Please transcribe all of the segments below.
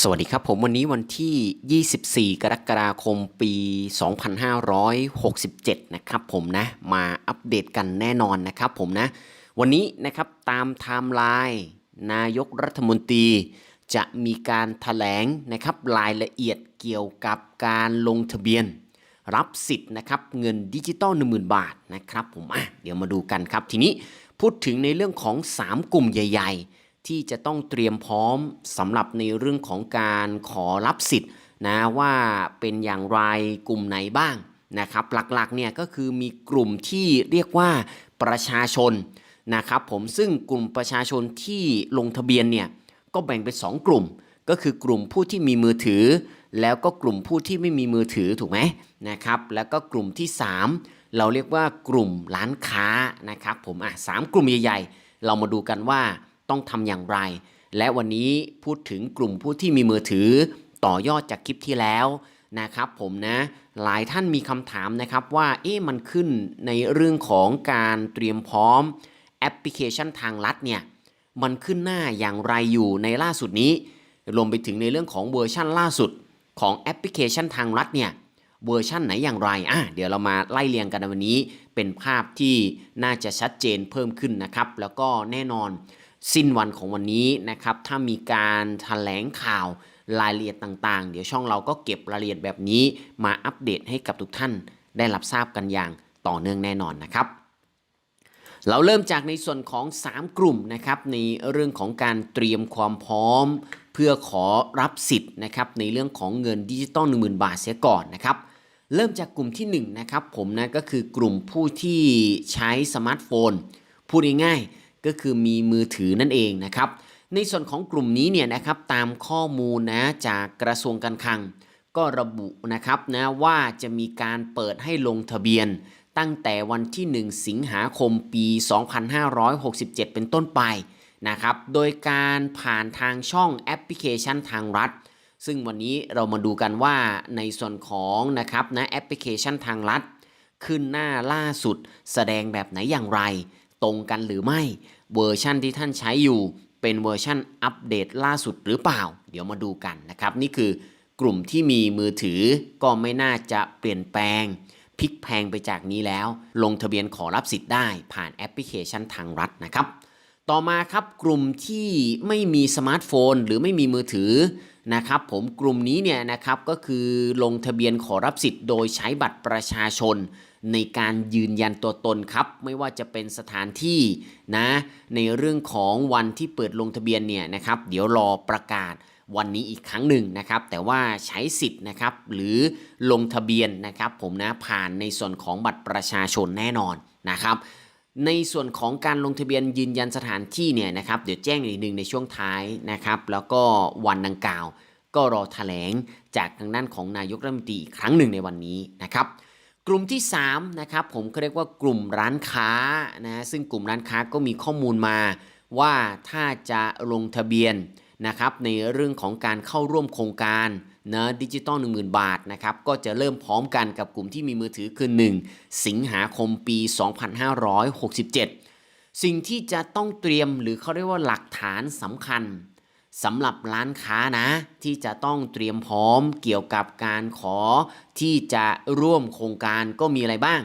สวัสดีครับผมวันนี้วันที่ 24 กรกฎาคมปี 2567 นะครับผมนะมาอัปเดตกันแน่นอนนะครับผมนะ วันนี้นะครับตามไทม์ไลน์นายกรัฐมนตรีจะมีการถแถลงนะครับรายละเอียดเกี่ยวกับการลงทะเบียน รับสิทธิ์นะครับเงินดิจิตอล10,000 บาทนะครับผมอะเดี๋ยวมาดูกันครับทีนี้พูดถึงในเรื่องของ 3 กลุ่มใหญ่ ๆ ที่จะต้องเตรียมพร้อมสำหรับในเรื่องของการขอรับสิทธิ์นะว่าเป็นอย่างไรกลุ่มไหนบ้างนะครับหลักๆเนี่ยก็คือมีกลุ่มที่เรียกว่าประชาชนนะครับผมซึ่งกลุ่มประชาชนที่ลงทะเบียนเนี่ยก็แบ่งเป็น 2 กลุ่ม ก็คือกลุ่มผู้ที่มีมือถือ แล้วก็กลุ่มผู้ที่ไม่มีมือถือถูกไหมนะครับแล้วก็กลุ่มที่ 3 เราเรียกว่ากลุ่มร้านค้านะครับผมอะสามกลุ่มใหญ่ๆ เรามาดูกันว่า ต้องทำอย่างไร และวันนี้พูดถึงกลุ่มผู้ที่มีมือถือต่อยอดจากคลิปที่แล้วนะครับผมนะหลายท่านมีคำถามนะครับว่าเอ๊ะมันขึ้นในเรื่องของการเตรียมพร้อมแอปพลิเคชันทางลัดเนี่ยมันขึ้นหน้าอย่างไรอยู่ในล่าสุดนี้ รวมไปถึงในเรื่องของเวอร์ชั่นล่าสุดของแอปพลิเคชันทางลัดเนี่ยเวอร์ชั่นไหนอย่างไรอะเดี๋ยวเรามาไล่เรียงกันในวันนี้เป็นภาพที่น่าจะชัดเจนเพิ่มขึ้นนะครับ แล้วก็แน่นอน สิ้นวันของวันนี้นะครับ ถ้ามีการแถลงข่าวรายละเอียดต่างๆ เดี๋ยวช่องเราก็เก็บรายละเอียดแบบนี้ มาอัปเดตให้กับทุกท่านได้รับทราบกันอย่างต่อเนื่องแน่นอนนะครับ เราเริ่มจากในส่วนของ 3 กลุ่มนะครับ ในเรื่องของการเตรียมความพร้อม เพื่อขอรับสิทธิ์นะครับในเรื่องของเงินดิจิตอล10,000 บาทเสียก่อนนะครับเริ่มจากกลุ่มที่1นะครับผมนะก็คือกลุ่มผู้ที่ใช้สมาร์ทโฟนพูดง่ายๆ ก็คือมีมือถือนั่นเองนะครับ ในส่วนของกลุ่มนี้เนี่ยนะครับตามข้อมูลนะจากกระทรวงการคลัง ก็ระบุนะครับนะว่าจะมีการเปิดให้ลงทะเบียน ตั้งแต่วันที่ 1 สิงหาคมปี 2567 เป็นต้นไปนะครับโดยการผ่านทางช่องแอปพลิเคชันทางรัฐ ซึ่งวันนี้เรามาดูกันว่าในส่วนของนะครับนะแอปพลิเคชันทางรัฐ ขึ้นหน้าล่าสุดแสดงแบบไหนอย่างไร ตรงกันหรือไม่ เวอร์ชั่นที่ท่านใช้อยู่เป็นเวอร์ชั่นอัปเดตล่าสุดหรือเปล่า เดี๋ยวมาดูกันนะครับ นี่คือกลุ่มที่มีมือถือก็ไม่น่าจะเปลี่ยนแปลงพลิกแพงไปจากนี้แล้ว ลงทะเบียนขอรับสิทธิ์ได้ผ่านแอปพลิเคชันทางรัฐนะครับ ต่อมาครับกลุ่มที่ไม่มีสมาร์ทโฟน หรือไม่มีมือถือนะครับผมกลุ่มนี้เนี่ยนะครับก็คือลงทะเบียนขอรับสิทธิ์โดยใช้บัตรประชาชน ในการยืนยันตัวตนครับ ไม่ว่าจะเป็นสถานที่นะในเรื่องของวันที่เปิดลงทะเบียนเนี่ยนะครับ เดี๋ยวรอประกาศวันนี้อีกครั้งหนึ่งนะครับ แต่ว่าใช้สิทธิ์นะครับหรือลงทะเบียนนะครับ ผมนะผ่านในส่วนของบัตรประชาชนแน่นอนนะครับในส่วนของการลงทะเบียนยืนยันสถานที่เนี่ยนะครับเดี๋ยวแจ้งอีกหนึ่งในช่วงท้ายนะครับ แล้วก็วันดังกล่าว ก็รอแถลงจากทางด้านของนายกรัฐมนตรีอีกครั้งหนึ่งในวันนี้นะครับ กลุ่มที่3นะครับผมเขาเรียกว่ากลุ่มร้านค้านะซึ่งกลุ่มร้านค้าก็มีข้อมูลมาว่าถ้าจะลงทะเบียนนะครับในเรื่องของการเข้าร่วมโครงการนะดิจิตอล10,000 บาทนะครับก็จะเริ่มพร้อมกันกับกลุ่มที่มีมือถือคือ 1 สิงหาคมปี 2567 สิ่งที่จะต้องเตรียมหรือเขาเรียกว่าหลักฐานสำคัญ สำหรับร้านค้านะ ที่จะต้องเตรียมพร้อมเกี่ยวกับการขอที่จะร่วมโครงการก็มีอะไรบ้าง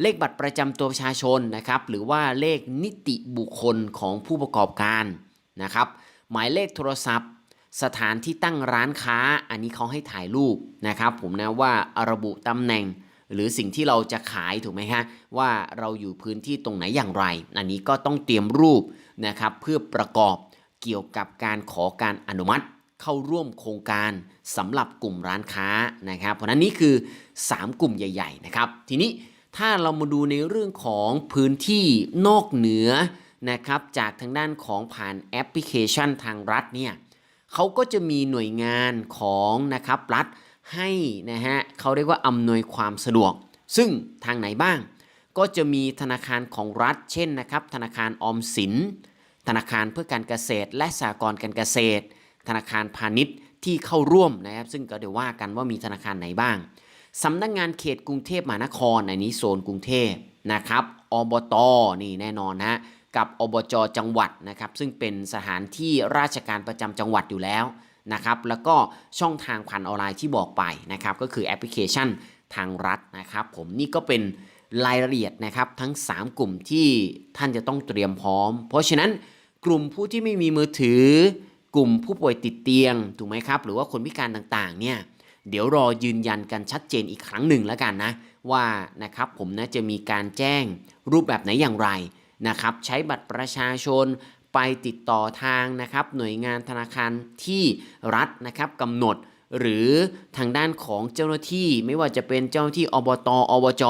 เลขบัตรประจำตัวประชาชนนะครับ หรือว่าเลขนิติบุคคลของผู้ประกอบการนะครับ หมายเลขโทรศัพท์ สถานที่ตั้งร้านค้า อันนี้เขาให้ถ่ายรูปนะครับ ผมนะว่าระบุตำแหน่ง หรือสิ่งที่เราจะขายถูกไหมฮะว่าเราอยู่พื้นที่ตรงไหนอย่างไร อันนี้ก็ต้องเตรียมรูปนะครับเพื่อประกอบ เกี่ยวกับการขอการอนุมัติเข้าร่วมโครงการสำหรับกลุ่มร้านค้านะครับ เพราะนั้นนี่คือ 3 กลุ่มใหญ่ ๆ นะครับ ทีนี้ถ้าเรามาดูในเรื่องของพื้นที่นอกเหนือนะครับจากทางด้านของผ่านแอปพลิเคชันทางรัฐเนี่ยเขาก็จะมีหน่วยงานของนะครับรัฐให้นะฮะเขาเรียกว่าอำนวยความสะดวก ซึ่งทางไหนบ้าง ก็จะมีธนาคารของรัฐ เช่นนะครับธนาคารออมสิน ธนาคารเพื่อการเกษตร และสหกรณ์การเกษตร ธนาคารพาณิชย์ที่เข้าร่วมนะครับ ซึ่งก็เดี๋ยวว่ากันว่ามีธนาคารไหนบ้างสำนักงานเขตกรุงเทพมหานครอันนี้โซนกรุงเทพนะครับอบตนี่แน่นอนนะกับอบจจังหวัดนะครับ ซึ่งเป็นสถานที่ราชการประจำจังหวัดอยู่แล้วนะครับ แล้วก็ช่องทางผ่านออนไลน์ที่บอกไปนะครับ ก็คือแอปพลิเคชันทางรัฐนะครับ ผมนี่ก็เป็นรายละเอียดนะครับทั้ง 3 กลุ่มที่ท่านจะต้องเตรียมพร้อม เพราะฉะนั้น กลุ่มผู้ที่ไม่มีมือถือ กลุ่มผู้ป่วยติดเตียงถูกไหมครับ หรือว่าคนพิการต่างๆเนี่ยเดี๋ยวรอยืนยันกันชัดเจนอีกครั้งหนึ่งแล้วกันนะ ว่านะครับผมนะจะมีการแจ้งรูปแบบไหนอย่างไรนะครับ ใช้บัตรประชาชนไปติดต่อทางนะครับหน่วยงานธนาคารที่รัฐนะครับกำหนด หรือทางด้านของเจ้าหน้าที่ไม่ว่าจะเป็นเจ้าหน้าที่อบตอบจ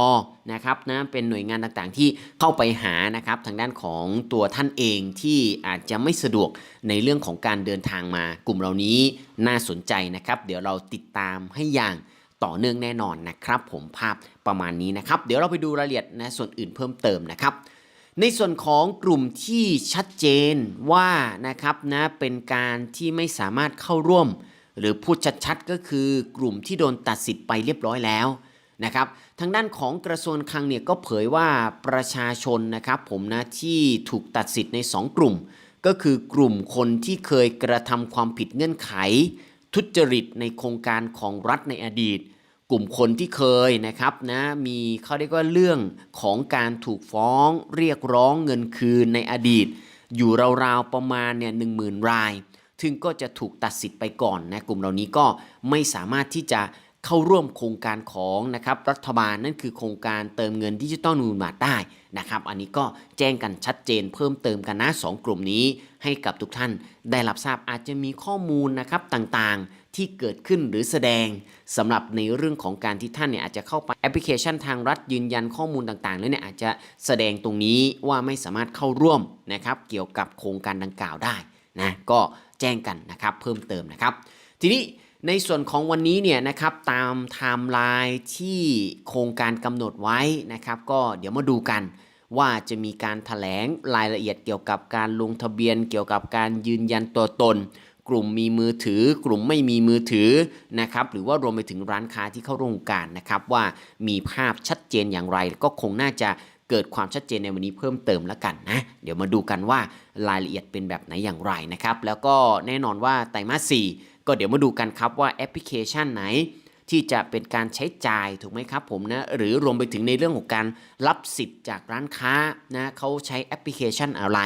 นะครับนะเป็นหน่วยงานต่างๆที่เข้าไปหานะครับทางด้านของตัวท่านเองที่อาจจะไม่สะดวกในเรื่องของการเดินทางมากลุ่มเหล่านี้น่าสนใจนะครับ เดี๋ยวเราติดตามให้อย่างต่อเนื่องแน่นอนนะครับ ผมภาพประมาณนี้นะครับ เดี๋ยวเราไปดูรายละเอียดนะส่วนอื่นเพิ่มเติมนะครับ ในส่วนของกลุ่มที่ชัดเจนว่านะครับนะเป็นการที่ไม่สามารถเข้าร่วม หรือพูดชัดๆก็คือกลุ่มที่โดนตัดสิทธิ์ไปเรียบร้อยแล้วนะครับทางด้านของกระทรวงคลังเนี่ยก็เผยว่าประชาชนนะครับผมนะที่ถูกตัดสิทธิ์ใน 2 กลุ่ม ก็คือกลุ่มคนที่เคยกระทำความผิดเงื่อนไข ทุจริตในโครงการของรัฐในอดีต กลุ่มคนที่เคยนะครับนะมีเขาเรียกว่าเรื่องของการถูกฟ้องเรียกร้องเงินคืนในอดีต อยู่ราวๆประมาณเนี่ยหนึ่งหมื่นราย ซึ่งก็จะถูกตัดสิทธิ์ไปก่อนนะกลุ่มเหล่านี้ก็ไม่สามารถที่จะเข้าร่วมโครงการของนะครับรัฐบาลนั่นคือโครงการเติมเงินดิจิตอลนึ่งหมื่นบาได้นะครับ อันนี้ก็แจ้งกันชัดเจนเพิ่มเติมกันนะสองกลุ่มนี้ ให้กับทุกท่านได้รับทราบอาจจะมีข้อมูลนะครับต่างๆที่เกิดขึ้นหรือแสดงสำหรับในเรื่องของการที่ท่านเนี่ยอาจจะเข้าไปแอปพลิเคชันทางรัฐยืนยันข้อมูลต่างๆ แล้วเนี่ยอาจจะแสดงตรงนี้ว่าไม่สามารถเข้าร่วมนะครับเกี่ยวกับโครงการดังกล่าวได้นะก็ แจ้งกันนะครับเพิ่มเติมนะครับ ทีนี้ในส่วนของวันนี้เนี่ยนะครับตามไทม์ไลน์ที่โครงการกำหนดไว้นะครับก็เดี๋ยวมาดูกันว่าจะมีการถแถลงรายละเอียดเกี่ยวกับการลงทะเบียน เกี่ยวกับการยืนยันตัวตน กลุ่มมีมือถือ กลุ่มไม่มีมือถือนะครับหรือว่ารวมไปถึงร้านค้าที่เข้าร่วมโครงการนะครับว่ามีภาพชัดเจนอย่างไร ก็คงน่าจะ เกิดความชัดเจนในวันนี้เพิ่มเติมแล้วกันนะ เดี๋ยวมาดูกันว่ารายละเอียดเป็นแบบไหนอย่างไรนะครับ แล้วก็แน่นอนว่าไตรมาส4ก็เดี๋ยวมาดูกันครับว่าแอปพลิเคชันไหน ที่จะเป็นการใช้จ่ายถูกไหมครับผมนะหรือรวมไปถึงในเรื่องของการรับสิทธิ์จากร้านค้านะเขาใช้แอปพลิเคชันอะไร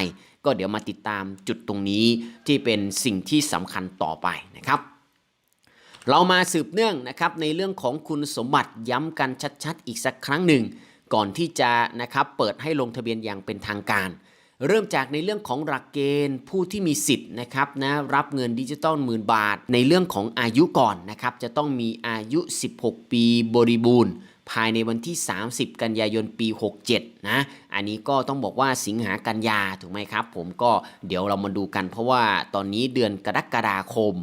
ก็เดี๋ยวมาติดตามจุดตรงนี้ที่เป็นสิ่งที่สำคัญต่อไปนะครับเรามาสืบเนื่องนะครับในเรื่องของคุณสมบัติย้ำกันชัดๆ อีกสักครั้งหนึ่ง ก่อนที่จะนะครับเปิดให้ลงทะเบียนอย่างเป็นทางการ เริ่มจากในเรื่องของหลักเกณฑ์ผู้ที่มีสิทธิ์นะครับนะรับเงินดิจิตอลหมื่นบาท ในเรื่องของอายุก่อนนะครับจะต้องมีอายุ 16 ปีบริบูรณ์ ภายในวันที่ 30 กันยายนปี 67 นะ อันนี้ก็ต้องบอกว่าสิงหากันยาถูกไหมครับ ผมก็เดี๋ยวเรามาดูกัน เพราะว่าตอนนี้เดือนกรกฎาคม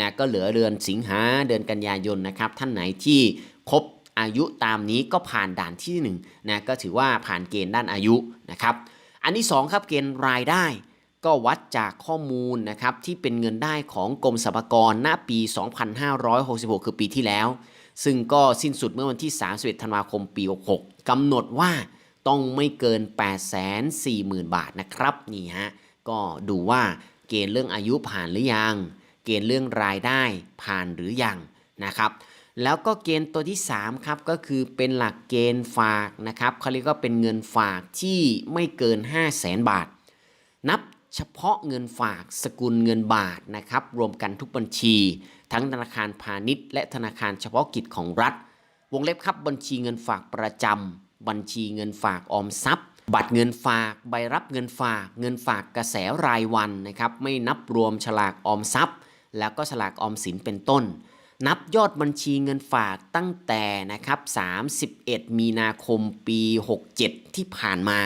นะก็เหลือเดือนสิงหาเดือนกันยายนนะครับท่านไหนที่ครบ อายุตามนี้ก็ผ่านด่านที่1นะก็ถือว่าผ่านเกณฑ์ด้านอายุนะครับอันที่2ครับเกณฑ์รายได้ ก็วัดจากข้อมูลนะครับที่เป็นเงินได้ของกรมสรรพากรณปี 2566 คือปีที่แล้ว ซึ่งก็สิ้นสุดเมื่อวันที่ 31 ธันวาคมปี 66กำหนดว่าต้องไม่เกิน 840,000 บาทนะครับนี่ฮะก็ดูว่าเกณฑ์เรื่องอายุผ่านหรือยัง เกณฑ์เรื่องรายได้ผ่านหรือยังนะครับ แล้วก็เกณฑ์ตัวที่3ครับก็คือเป็นหลักเกณฑ์ฝากนะครับเขาเรียกว่าเป็นเงินฝากที่ไม่เกิน 5 0 0แสนบาท นับเฉพาะเงินฝากสกุลเงินบาทนะครับรวมกันทุกบัญชี ทั้งธนาคารพาณิชย์ และธนาคารเฉพาะกิจของรัฐ วงเล็บครับบัญชีเงินฝากประจำบัญชีเงินฝากออมทรัพย์ บัตรเงินฝากใบรับเงินฝาก เงินฝากกระแสรายวันนะครับไม่นับรวมฉลากออมทรัพย์ แล้วก็ฉลากออมสินเป็นต้น นับยอดบัญชีเงินฝากตั้งแต่นะครับ31 มีนาคมปี 67 ที่ผ่านมา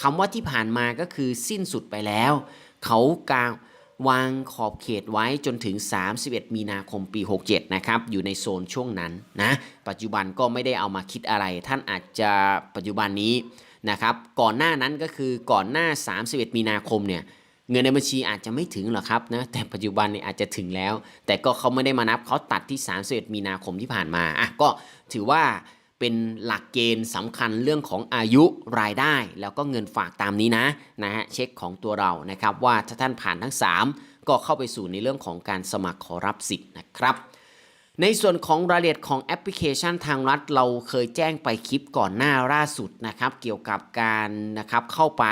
คำว่าที่ผ่านมาก็คือสิ้นสุดไปแล้ว เขากางวางขอบเขตไว้จนถึง 31 มีนาคมปี 67 นะครับ อยู่ในโซนช่วงนั้นนะ ปัจจุบันก็ไม่ได้เอามาคิดอะไร ท่านอาจจะปัจจุบันนี้นะครับ ก่อนหน้านั้นก็คือก่อนหน้า 31 มีนาคมเนี่ย เงินในบัญชีอาจจะไม่ถึงหรอกครับนะแต่ปัจจุบันเนี่ยอาจจะถึงแล้ว แต่ก็เขาไม่ได้มานับเขาตัดที่ 31 มีนาคมที่ผ่านมาอะก็ถือว่าเป็นหลักเกณฑ์สำคัญเรื่องของอายุรายได้ แล้วก็เงินฝากตามนี้นะนะฮะเช็คของตัวเรานะครับว่าถ้าท่านผ่านทั้ง 3 ก็เข้าไปสู่ในเรื่องของการสมัครขอรับสิทธิ์นะครับในส่วนของรายละเอียดของแอปพลิเคชันทางรัฐเราเคยแจ้งไปคลิปก่อนหน้าล่าสุดนะครับ เกี่ยวกับการนะครับเข้าไป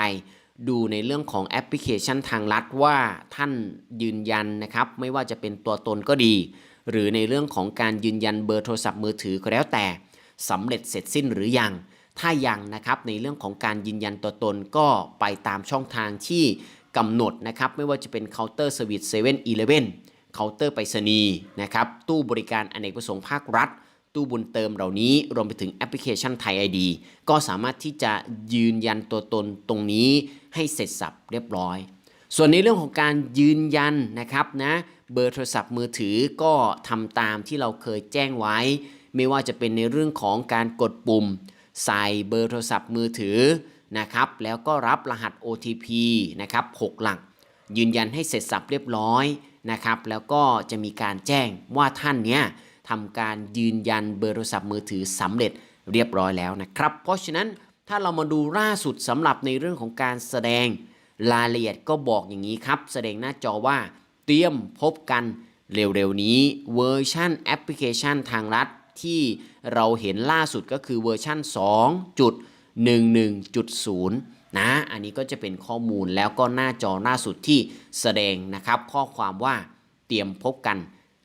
ดูในเรื่องของแอปพลิเคชันทางรัฐว่าท่านยืนยันนะครับ ไม่ว่าจะเป็นตัวตนก็ดี หรือในเรื่องของการยืนยันเบอร์โทรศัพท์มือถือก็แล้วแต่สำเร็จเสร็จสิ้นหรือยัง ถ้ายังนะครับในเรื่องของการยืนยันตัวตนก็ไปตามช่องทางที่กำหนดนะครับ ไม่ว่าจะเป็นเคาน์เตอร์สวิตเซเว่นอีเลฟเว่นเคาน์เตอร์ไปรษณีย์นะครับตู้บริการอเนกประสงค์ภาครัฐ ตู้บุญเติมเหล่านี้รวมไปถึงแอปพลิเคชันไทย ID ก็สามารถที่จะยืนยันตัวตนตรงนี้ให้เสร็จสับเรียบร้อย ส่วนในเรื่องของการยืนยันนะครับนะเบอร์โทรศัพท์มือถือก็ทำตามที่เราเคยแจ้งไว้ ไม่ว่าจะเป็นในเรื่องของการกดปุ่ม ใส่เบอร์โทรศัพท์มือถือนะครับแล้วก็รับรหัส OTP นะครับ6หลัก ยืนยันให้เสร็จสับเรียบร้อยนะครับแล้วก็จะมีการแจ้งว่าท่านเนี้ย ทำการยืนยันเบอร์โทรศัพท์มือถือสำเร็จเรียบร้อยแล้วนะครับ เพราะฉะนั้นถ้าเรามาดูล่าสุดสำหรับในเรื่องของการแสดงรายละเอียดก็บอกอย่างนี้ครับ แสดงหน้าจอว่า เตรียมพบกันเร็วๆนี้เวอร์ชันแอปพลิเคชันทางรัฐที่เราเห็นล่าสุดก็คือเวอร์ชัน2.11.0 นะ อันนี้ก็จะเป็นข้อมูลแล้วก็หน้าจอล่าสุดที่แสดงนะครับ ข้อความว่าเตรียมพบกัน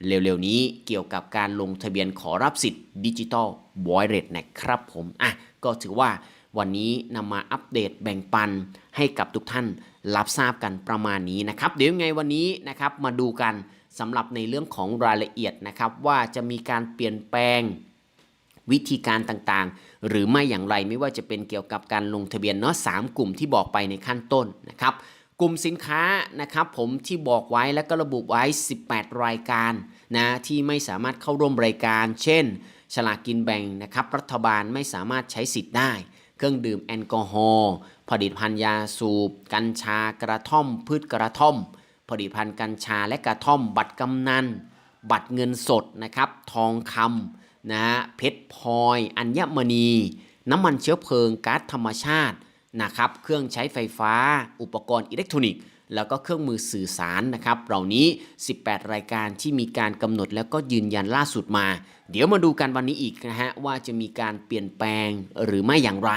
เร็วๆ นี้เกี่ยวกับการลงทะเบียนขอรับสิทธิ์ดิจิตอลบอยเรตนะครับผมอะก็ถือว่าวันนี้นำมาอัปเดตแบ่งปันให้กับทุกท่านรับทราบกันประมาณนี้นะครับ เดี๋ยวยังไงวันนี้นะครับมาดูกันสำหรับในเรื่องของรายละเอียดนะครับ ว่าจะมีการเปลี่ยนแปลงวิธีการต่างๆ หรือไม่อย่างไรไม่ว่าจะเป็นเกี่ยวกับการลงทะเบียนเนาะสามกลุ่มที่บอกไปในขั้นต้นนะครับ กลุ่มสินค้านะครับผมที่บอกไว้และก็ระบุไว้ 18 รายการนะที่ไม่สามารถเข้าร่วมรายการ เช่น ฉลากกินแบ่งนะครับรัฐบาลไม่สามารถใช้สิทธิ์ได้ เครื่องดื่มแอลกอฮอล์ผลิตภัณฑ์ยาสูบ กัญชากระท่อม พืชกระท่อม ผลิตภัณฑ์กัญชาและกระท่อม บัตรกำนัน บัตรเงินสดนะครับทองคำนะฮะเพชรพลอย อัญมณี น้ำมันเชื้อเพลิงก๊าซธรรมชาติ นะครับ เครื่องใช้ไฟฟ้า อุปกรณ์อิเล็กทรอนิกส์ แล้วก็เครื่องมือสื่อสารนะครับ เหล่านี้ 18 รายการที่มีการกำหนดแล้วก็ยืนยันล่าสุดมา เดี๋ยวมาดูกันวันนี้อีกนะฮะว่าจะมีการเปลี่ยนแปลงหรือไม่อย่างไร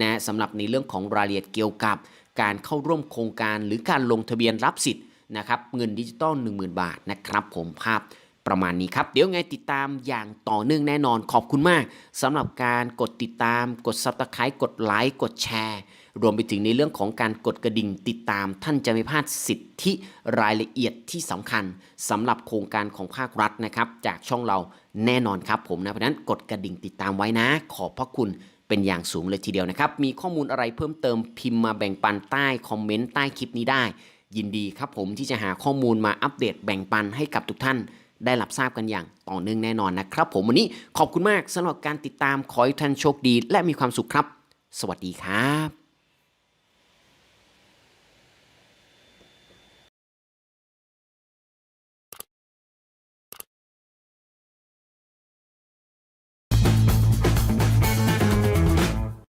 นะสำหรับในเรื่องของรายละเอียดเกี่ยวกับ การเข้าร่วมโครงการหรือการลงทะเบียนรับสิทธิ์นะครับเงินดิจิตอล10,000 บาทนะครับผมภาพ ประมาณนี้ครับ เดี๋ยวไงติดตามอย่างต่อเนื่องแน่นอนขอบคุณมากสำหรับการกดติดตาม กด Subscribe กดไลค์กดแชร์รวมไปถึงในเรื่องของการกดกระดิ่งติดตาม ท่านจะไม่พลาดสิทธิรายละเอียดที่สำคัญสำหรับโครงการของภาครัฐนะครับ จากช่องเราแน่นอนครับผมนะเพราะฉะนั้นกดกระดิ่งติดตามไว้นะ ขอบพระคุณเป็นอย่างสูงเลยทีเดียวนะครับ มีข้อมูลอะไรเพิ่มเติมพิมพ์มาแบ่งปันใต้คอมเมนต์ใต้คลิปนี้ได้ ยินดีครับผมที่จะหาข้อมูลมาอัปเดตแบ่งปันให้กับทุกท่าน ได้รับทราบกันอย่างต่อเนื่องแน่นอนนะครับ ผมวันนี้ขอบคุณมากสำหรับการติดตามขอให้ท่านโชคดี และมีความสุขครับ สวัสดีครับ